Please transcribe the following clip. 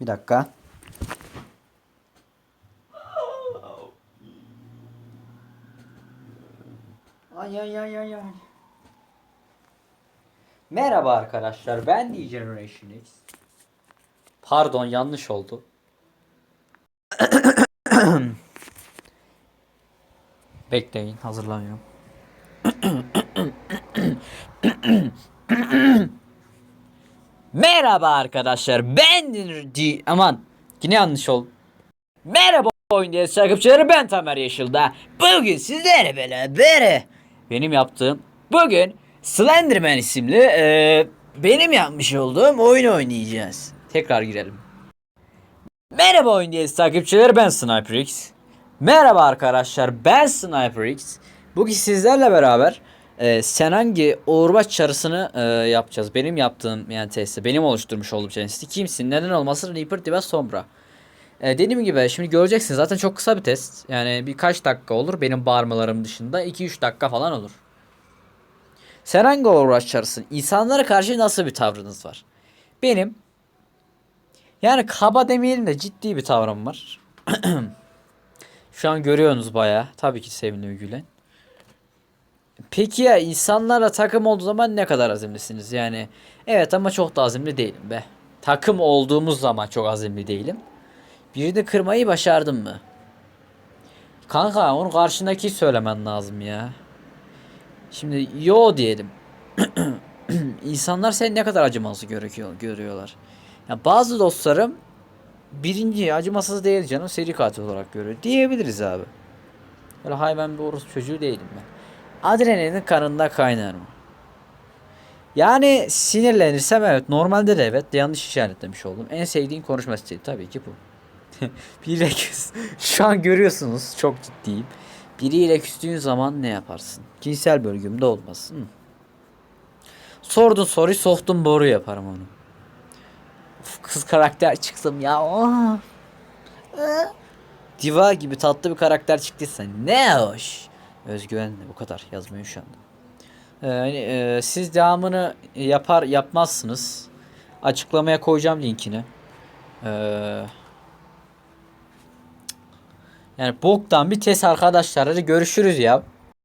Bir dakika. Ay ay ay ay ay. Merhaba arkadaşlar ben D Generation X. Pardon yanlış oldu. Bekleyin hazırlanıyorum. Merhaba arkadaşlar ben D... Aman yine yanlış oldu. Merhaba oyun diye takipçileri ben Tamer Yeşil'da. Bugün sizlerle beraber benim yaptığım bugün Slenderman isimli eee, benim yapmış olduğum oyun oynayacağız. Tekrar girelim. Merhaba oyun diye takipçileri ben SniperX. Merhaba arkadaşlar ben SniperX. Bugün sizlerle beraber e, Senangi Uğurbaş çarısını e, yapacağız. Benim yaptığım yani testi. Benim oluşturmuş olduğum testi. Kimsin? Neden olmasın? Liberty ve Sombra. E, dediğim gibi şimdi göreceksiniz. Zaten çok kısa bir test. Yani birkaç dakika olur. Benim bağırmalarım dışında. 2-3 dakika falan olur. Senangi Uğurbaş çarısının insanlara karşı nasıl bir tavrınız var? Benim yani kaba demeyelim de ciddi bir tavrım var. Şu an görüyorsunuz bayağı. Tabii ki seviniyor gülen. Peki ya insanlarla takım olduğu zaman ne kadar azimlisiniz? Yani evet ama çok da azimli değilim be. Takım olduğumuz zaman çok azimli değilim. Birini kırmayı başardım mı? Kanka onun karşındaki söylemen lazım ya. Şimdi yo diyelim. İnsanlar seni ne kadar acımasız görüyor, görüyorlar. Ya bazı dostlarım birinci acımasız değil canım seri katil olarak görüyor diyebiliriz abi. Böyle hayvan bir orospu çocuğu değilim ben. Adrenalin kanında kaynar mı? Yani sinirlenirsem evet normalde de evet yanlış işaretlemiş oldum. En sevdiğin konuşma stili tabii ki bu. Biriyle küs. Şu an görüyorsunuz çok ciddiyim. Biriyle küstüğün zaman ne yaparsın? Cinsel bölgümde olmasın. Sordun soruyu soktun boru yaparım onu. Of, kız karakter çıktım ya. Oh. Diva gibi tatlı bir karakter çıktıysa ne hoş. Özgüvenle bu kadar yazmayı şu anda. Ee, hani, e, siz devamını yapar yapmazsınız. Açıklamaya koyacağım linkini. Ee, yani boktan bir test arkadaşlar. Hadi görüşürüz ya.